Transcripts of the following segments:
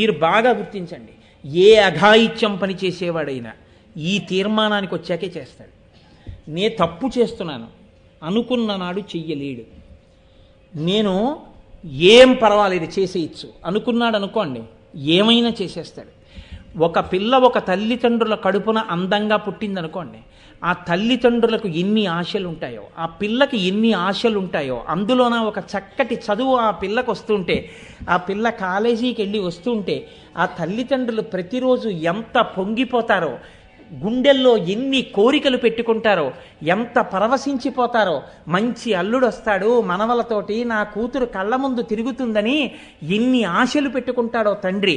మీరు బాగా గుర్తించండి. ఏ అఘాయిత్యం పని చేసేవాడైనా ఈ తీర్మానానికి వచ్చాకే చేస్తాడు. నే తప్పు చేస్తున్నాను. అనుకున్న నాడు చెయ్యలేడు. నేను ఏం పర్వాలేదు చేసేయచ్చు. అనుకున్నాడు అనుకోండి ఏమైనా చేసేస్తాడు. ఒక పిల్ల ఒక తల్లిదండ్రుల కడుపున అందంగా పుట్టిందనుకోండి ఆ తల్లిదండ్రులకు ఎన్ని ఆశలు ఉంటాయో ఆ పిల్లకి ఎన్ని ఆశలు ఉంటాయో అందులోన ఒక చక్కటి చదువు ఆ పిల్లకు వస్తుంటే ఆ పిల్ల కాలేజీకి వెళ్ళి వస్తుంటే ఆ తల్లిదండ్రులు ప్రతిరోజు ఎంత పొంగిపోతారో గుండెల్లో ఎన్ని కోరికలు పెట్టుకుంటారో ఎంత పరవశించిపోతారో మంచి అల్లుడు వస్తాడు మనవలతోటి నా కూతురు కళ్ళ ముందు తిరుగుతుందని ఎన్ని ఆశలు పెట్టుకుంటాడో తండ్రి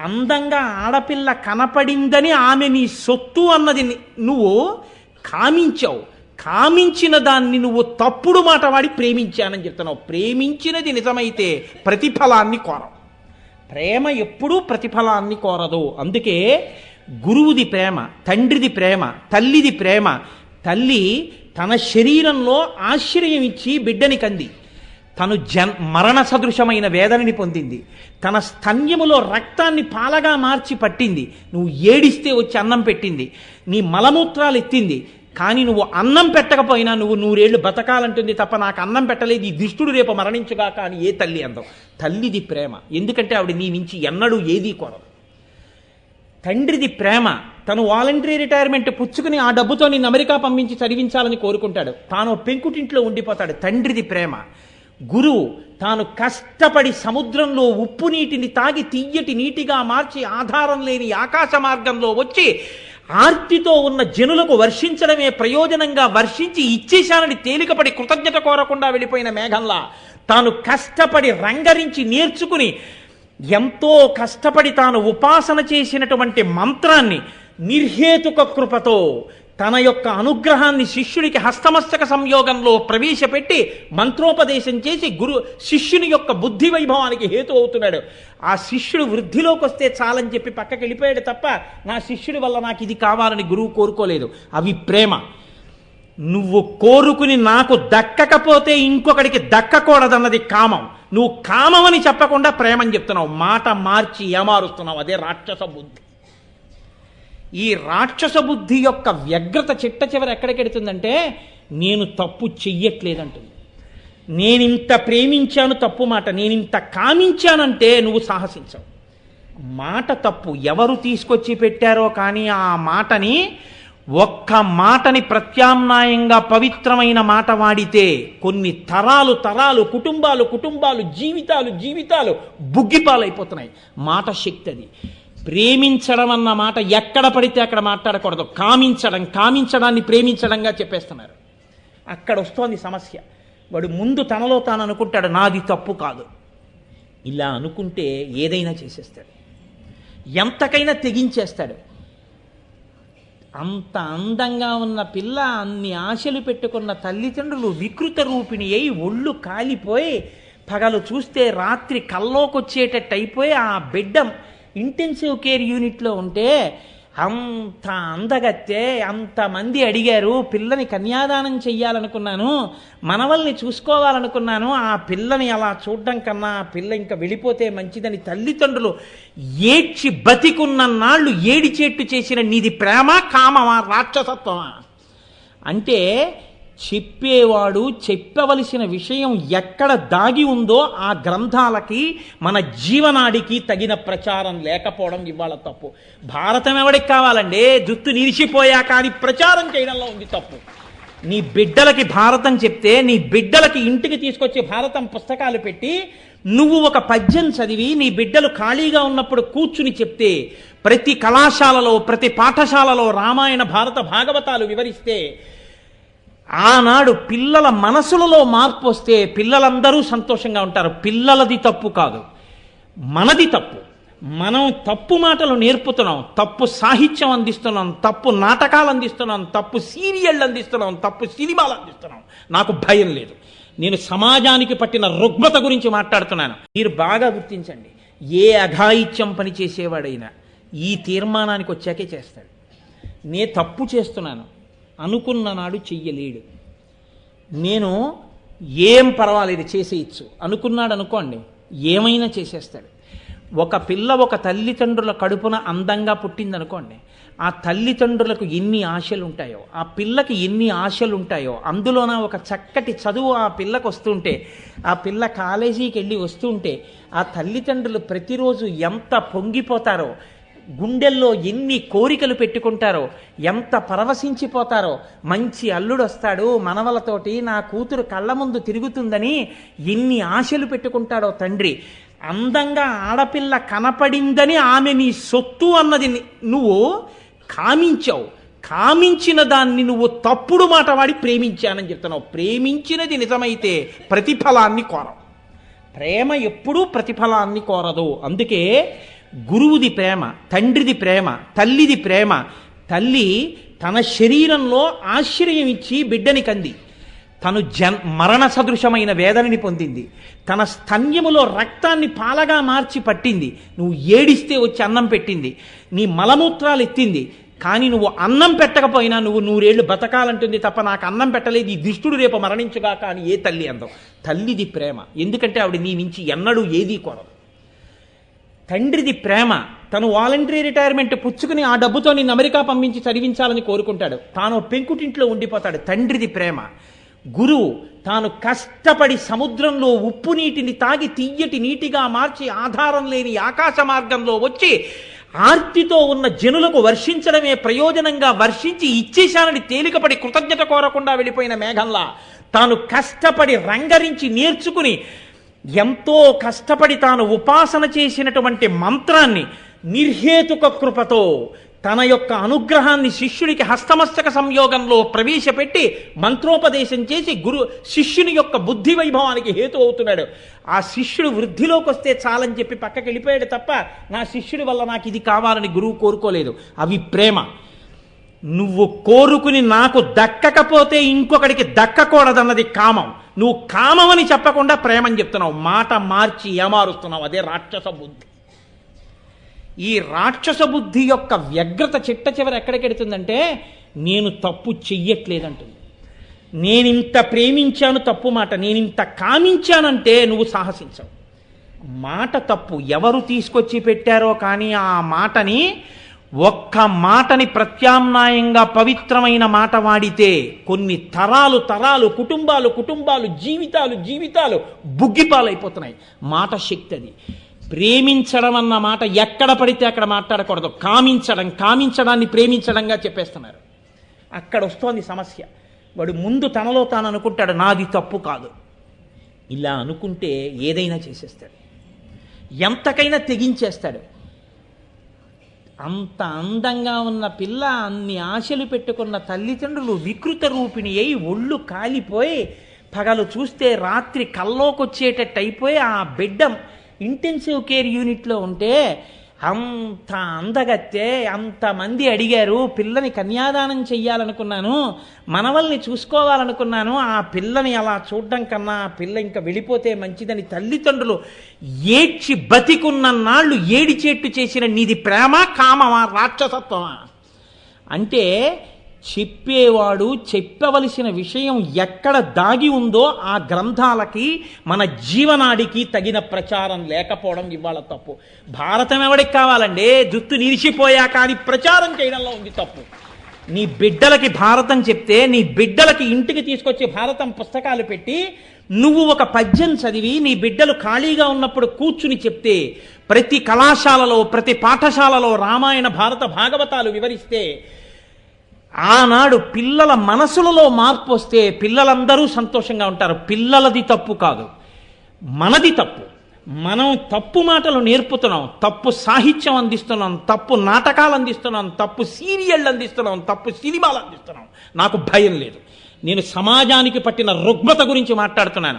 అందంగా ఆడపిల్ల కనపడిందని ఆమె నీ సొత్తు అన్నది నువ్వు కామించావు. కామించిన దాన్ని నువ్వు తప్పుడు మాట వాడి ప్రేమించానని చెప్తున్నావు. ప్రేమించినది నిజమైతే ప్రతిఫలాన్ని కోరవు. ప్రేమ ఎప్పుడూ ప్రతిఫలాన్ని కోరదు. అందుకే గురువుది ప్రేమ తండ్రిది ప్రేమ తల్లిది ప్రేమ. తల్లి తన శరీరంలో ఆశ్రయం ఇచ్చి బిడ్డని కంది. తను జన్ మరణ సదృశమైన వేదనని పొందింది. తన స్తన్యములో రక్తాన్ని పాలగా మార్చి పట్టింది. నువ్వు ఏడిస్తే వచ్చి అన్నం పెట్టింది. నీ మలమూత్రాలు ఎత్తింది. కానీ నువ్వు అన్నం పెట్టకపోయినా నువ్వు నూరేళ్ళు బతకాలంటుంది తప్ప నాకు అన్నం పెట్టలేదు. ఈ దుష్టుడు రేపు మరణించుగా కానీ ఏ తల్లి అందం. తల్లిది ప్రేమ. ఎందుకంటే ఆవిడ నీ నుంచి ఎన్నడూ ఏదీ కొరదు తండ్రిది ప్రేమ. తను వాలంటరీ రిటైర్మెంట్ పుచ్చుకుని ఆ డబ్బుతో నిన్ను అమెరికా పంపించి చదివించాలని కోరుకుంటాడు. తాను పెంకుటింట్లో ఉండిపోతాడు. తండ్రిది ప్రేమ. గురువు తాను కష్టపడి సముద్రంలో ఉప్పు నీటిని తాగి తీయటి నీటిగా మార్చి ఆధారం లేని ఆకాశ మార్గంలో వచ్చి ఆర్తితో ఉన్న జనులకు వర్షించడమే ప్రయోజనంగా వర్షించి ఇచ్చేశానని తేలికపడి కృతజ్ఞత కోరకుండా వెళ్ళిపోయిన మేఘంలా తాను కష్టపడి రంగరించి నేర్చుకుని ఎంతో కష్టపడి తాను ఉపాసన చేసినటువంటి మంత్రాన్ని నిర్హేతుక కృపతో తన యొక్క అనుగ్రహాన్ని శిష్యుడికి హస్తమస్తక సంయోగంలో ప్రవేశపెట్టి మంత్రోపదేశం చేసి గురు శిష్యుని యొక్క బుద్ధి వైభవానికి హేతు అవుతున్నాడు. ఆ శిష్యుడు వృద్ధిలోకి వస్తే చాలని చెప్పి పక్కకి వెళ్ళిపోయాడు తప్ప నా శిష్యుడి వల్ల నాకు ఇది కావాలని గురువు కోరుకోలేదు. అవి ప్రేమ. నువ్వు కోరుకుని నాకు దక్కకపోతే ఇంకొకడికి దక్కకూడదన్నది కామం. నువ్వు కామమని చెప్పకుండా ప్రేమని చెప్తున్నావు. మాట మార్చి ఏమారుస్తున్నావు? అదే రాక్షస బుద్ధి. ఈ రాక్షస బుద్ధి యొక్క వ్యగ్రత చిట్ట చివరి ఎక్కడికెడుతుందంటే నేను తప్పు చెయ్యట్లేదంటుంది. నేనింత ప్రేమించాను తప్పు మాట నేనింత కామించానంటే నువ్వు సాహసించవు. మాట తప్పు ఎవరు తీసుకొచ్చి పెట్టారో కానీ ఆ మాటని ఒక్క మాటని ప్రత్యామ్నాయంగా పవిత్రమైన మాట వాడితే కొన్ని తరాలు తరాలు కుటుంబాలు కుటుంబాలు జీవితాలు జీవితాలు బుగ్గిపాలైపోతున్నాయి. మాట శక్తి అది. ప్రేమించడం అన్న మాట ఎక్కడ పడితే అక్కడ మాట్లాడకూడదు. కామించడం కామించడాన్ని ప్రేమించడంగా చెప్పేస్తున్నారు. అక్కడ వస్తోంది సమస్య. వాడు ముందు తనలో తాను అనుకుంటాడు నాది తప్పు కాదు. ఇలా అనుకుంటే ఏదైనా చేసేస్తాడు. ఎంతకైనా తెగించేస్తాడు. అంత అందంగా ఉన్న పిల్ల అన్ని ఆశలు పెట్టుకున్న తల్లిదండ్రులు వికృత రూపిణి అయి ఒళ్ళు కాలిపోయి పగలు చూస్తే రాత్రి కల్లోకొచ్చేటట్టు అయిపోయి ఆ బిడ్డ ఇంటెన్సివ్ కేర్ యూనిట్లో ఉంటే అంత అందగత్తే అంతమంది అడిగారు పిల్లని కన్యాదానం చెయ్యాలనుకున్నాను మనవల్ని చూసుకోవాలనుకున్నాను ఆ పిల్లని అలా చూడడం కన్నా ఆ పిల్ల ఇంకా వెళ్ళిపోతే మంచిదని తల్లిదండ్రులు ఏడ్చి బతికున్న నాళ్ళు ఏడిచేట్టు చేసిన నీది ప్రేమ కామమా రాక్షసత్వమా? అంటే చెప్పేవాడు చెప్పవలసిన విషయం ఎక్కడ దాగి ఉందో ఆ గ్రంథాలకి మన జీవనాడికి తగిన ప్రచారం లేకపోవడం ఇవాళ తప్పు. భారతం ఎవడికి కావాలండి? జుత్తు నిలిచిపోయా కానీ ప్రచారం చేయడంలో ఉంది తప్పు. నీ బిడ్డలకి భారతం చెప్తే నీ బిడ్డలకి ఇంటికి తీసుకొచ్చి భారతం పుస్తకాలు పెట్టి నువ్వు ఒక పద్యం చదివి నీ బిడ్డలు ఖాళీగా ఉన్నప్పుడు కూర్చుని చెప్తే ప్రతి కళాశాలలో ప్రతి పాఠశాలలో రామాయణ భారత భాగవతాలు వివరిస్తే ఆనాడు పిల్లల మనసులలో మార్పు వస్తే పిల్లలందరూ సంతోషంగా ఉంటారు. పిల్లలది తప్పు కాదు. మనది తప్పు. మనం తప్పు మాటలు నేర్పుతున్నాం. తప్పు సాహిత్యం అందిస్తున్నాం. తప్పు నాటకాలు అందిస్తున్నాం. తప్పు సీరియళ్ళు అందిస్తున్నాం. తప్పు సినిమాలు అందిస్తున్నాం. నాకు భయం లేదు. నేను సమాజానికి పట్టిన రుగ్మత గురించి మాట్లాడుతున్నాను. మీరు బాగా గుర్తించండి. ఏ అఘాయిత్యం పని చేసేవాడైనా ఈ తీర్మానానికి వచ్చాకే చేస్తాడు. నే తప్పు చేస్తున్నాను. అనుకున్న నాడు చెయ్యలేడు. నేను ఏం పర్వాలేదు చేసేయచ్చు. అనుకున్నాడు అనుకోండి ఏమైనా చేసేస్తాడు. ఒక పిల్ల ఒక తల్లిదండ్రుల కడుపున అందంగా పుట్టిందనుకోండి ఆ తల్లిదండ్రులకు ఎన్ని ఆశలు ఉంటాయో ఆ పిల్లకి ఎన్ని ఆశలు ఉంటాయో అందులోన ఒక చక్కటి చదువు ఆ పిల్లకు వస్తుంటే ఆ పిల్ల కాలేజీకి వెళ్ళి వస్తుంటే ఆ తల్లిదండ్రులు ప్రతిరోజు ఎంత పొంగిపోతారో గుండెల్లో ఎన్ని కోరికలు పెట్టుకుంటారో ఎంత పరవశించిపోతారో మంచి అల్లుడు వస్తాడు మనవలతోటి నా కూతురు కళ్ళ ముందు తిరుగుతుందని ఎన్ని ఆశలు పెట్టుకుంటాడో తండ్రి. అందంగా ఆడపిల్ల కనపడిందని ఆమె నీ సొత్తు అన్నది నువ్వు కామించావు. కామించిన దాన్ని నువ్వు తప్పుడు మాట వాడి ప్రేమించానని చెప్తున్నావు. ప్రేమించినది నిజమైతే ప్రతిఫలాన్ని కోరవు. ప్రేమ ఎప్పుడూ ప్రతిఫలాన్ని కోరదు. అందుకే గురువుది ప్రేమ తండ్రిది ప్రేమ తల్లిది ప్రేమ. తల్లి తన శరీరంలో ఆశ్రయం ఇచ్చి బిడ్డని కంది. తను జన్ మరణ సదృశమైన వేదనని పొందింది. తన స్తన్యములో రక్తాన్ని పాలగా మార్చి పట్టింది. నువ్వు ఏడిస్తే వచ్చి అన్నం పెట్టింది. నీ మలమూత్రాలు ఎత్తింది. కానీ నువ్వు అన్నం పెట్టకపోయినా నువ్వు నూరేళ్ళు బతకాలంటుంది తప్ప నాకు అన్నం పెట్టలేదు. ఈ దుష్టుడు రేపు మరణించుగాక అని ఏ తల్లి అందం. తల్లిది ప్రేమ. ఎందుకంటే ఆవిడ నీ నుంచి ఎన్నడూ ఏదీ కొరదు. తండ్రిది ప్రేమ. తను వాలంటరీ రిటైర్మెంట్ పుచ్చుకుని ఆ డబ్బుతో నిన్ను అమెరికా పంపించి చదివించాలని కోరుకుంటాడు. తాను పెంకుటింట్లో ఉండిపోతాడు. తండ్రిది ప్రేమ. గురువు తాను కష్టపడి సముద్రంలో ఉప్పు నీటిని తాగి తీయటి నీటిగా మార్చి ఆధారం లేని ఆకాశ మార్గంలో వచ్చి ఆర్తితో ఉన్న జనులకు వర్షించడమే ప్రయోజనంగా వర్షించి ఇచ్చేశానని తేలికపడి కృతజ్ఞత కోరకుండా వెళ్ళిపోయిన మేఘంలా తాను కష్టపడి రంగరించి నేర్చుకుని ఎంతో కష్టపడి తాను ఉపాసన చేసినటువంటి మంత్రాన్ని నిర్హేతుక కృపతో తన యొక్క అనుగ్రహాన్ని శిష్యుడికి హస్తమస్తక సంయోగంలో ప్రవేశపెట్టి మంత్రోపదేశం చేసి గురు శిష్యుని యొక్క బుద్ధి వైభవానికి హేతు అవుతున్నాడు. ఆ శిష్యుడు వృద్ధిలోకి వస్తే చాలని చెప్పి పక్కకి వెళ్ళిపోయాడు తప్ప నా శిష్యుడి వల్ల నాకు ఇది కావాలని గురువు కోరుకోలేదు. అవి ప్రేమ. నువ్వు కోరుకుని నాకు దక్కకపోతే ఇంకొకడికి దక్కకూడదన్నది కామం. నువ్వు కామమని చెప్పకుండా ప్రేమని చెప్తున్నావు. మాట మార్చి ఏమారుస్తున్నావు? అదే రాక్షస బుద్ధి. ఈ రాక్షస బుద్ధి యొక్క వ్యగ్రత చిట్ట చివరి ఎక్కడికెడుతుందంటే నేను తప్పు చెయ్యట్లేదంటుంది. నేనింత ప్రేమించాను తప్పు మాట నేనింత కామించానంటే నువ్వు సాహసించవు. మాట తప్పు ఎవరు తీసుకొచ్చి పెట్టారో కానీ ఆ మాటని ఒక్క మాటని ప్రత్యామ్నాయంగా పవిత్రమైన మాట వాడితే కొన్ని తరాలు తరాలు కుటుంబాలు కుటుంబాలు జీవితాలు జీవితాలు బుగ్గిపాలైపోతున్నాయి. మాట శక్తి అది. ప్రేమించడం అన్న మాట ఎక్కడ పడితే అక్కడ మాట్లాడకూడదు. కామించడం కామించడాన్ని ప్రేమించడంగా చెప్పేస్తున్నారు. అక్కడ వస్తోంది సమస్య. వాడు ముందు తనలో తాను అనుకుంటాడు నాది తప్పు కాదు. ఇలా అనుకుంటే ఏదైనా చేసేస్తాడు. ఎంతకైనా తెగించేస్తాడు. అంత అందంగా ఉన్న పిల్ల అన్ని ఆశలు పెట్టుకున్న తల్లిదండ్రులు వికృత రూపిణి అయి ఒళ్ళు కాలిపోయి పగలు చూస్తే రాత్రి కల్లోకొచ్చేటట్టు అయిపోయి ఆ బిడ్డ ఇంటెన్సివ్ కేర్ యూనిట్లో ఉంటే అంత అందగత్తే అంతమంది అడిగారు పిల్లని కన్యాదానం చెయ్యాలనుకున్నాను మనవల్ని చూసుకోవాలనుకున్నాను ఆ పిల్లని అలా చూడడం కన్నా ఆ పిల్ల ఇంకా వెళ్ళిపోతే మంచిదని తల్లిదండ్రులు ఏడ్చి బతికున్న నాళ్ళు ఏడిచేట్టు చేసిన నీది ప్రేమ కామమా రాక్షసత్వమా? అంటే చెప్పేవాడు చెప్పవలసిన విషయం ఎక్కడ దాగి ఉందో ఆ గ్రంథాలకి మన జీవనాడికి తగిన ప్రచారం లేకపోవడం ఇవాళ తప్పు. భారతం ఎవడికి కావాలండి? జుత్తు నిలిచిపోయాక అది ప్రచారం చేయడంలో ఉంది తప్పు. నీ బిడ్డలకి భారతం చెప్తే నీ బిడ్డలకి ఇంటికి తీసుకొచ్చి భారతం పుస్తకాలు పెట్టి నువ్వు ఒక పద్యం చదివి నీ బిడ్డలు ఖాళీగా ఉన్నప్పుడు కూర్చుని చెప్తే ప్రతి కళాశాలలో ప్రతి పాఠశాలలో రామాయణ భారత భాగవతాలు వివరిస్తే ఆనాడు పిల్లల మనసులలో మార్పు వస్తే పిల్లలందరూ సంతోషంగా ఉంటారు. పిల్లలది తప్పు కాదు. మనది తప్పు. మనం తప్పు మాటలు నేర్పుతున్నాం. తప్పు సాహిత్యం అందిస్తున్నాం. తప్పు నాటకాలు అందిస్తున్నాం. తప్పు సీరియళ్ళు అందిస్తున్నాం. తప్పు సినిమాలు అందిస్తున్నాం. నాకు భయం లేదు. నేను సమాజానికి పట్టిన రుగ్మత గురించి మాట్లాడుతున్నాను.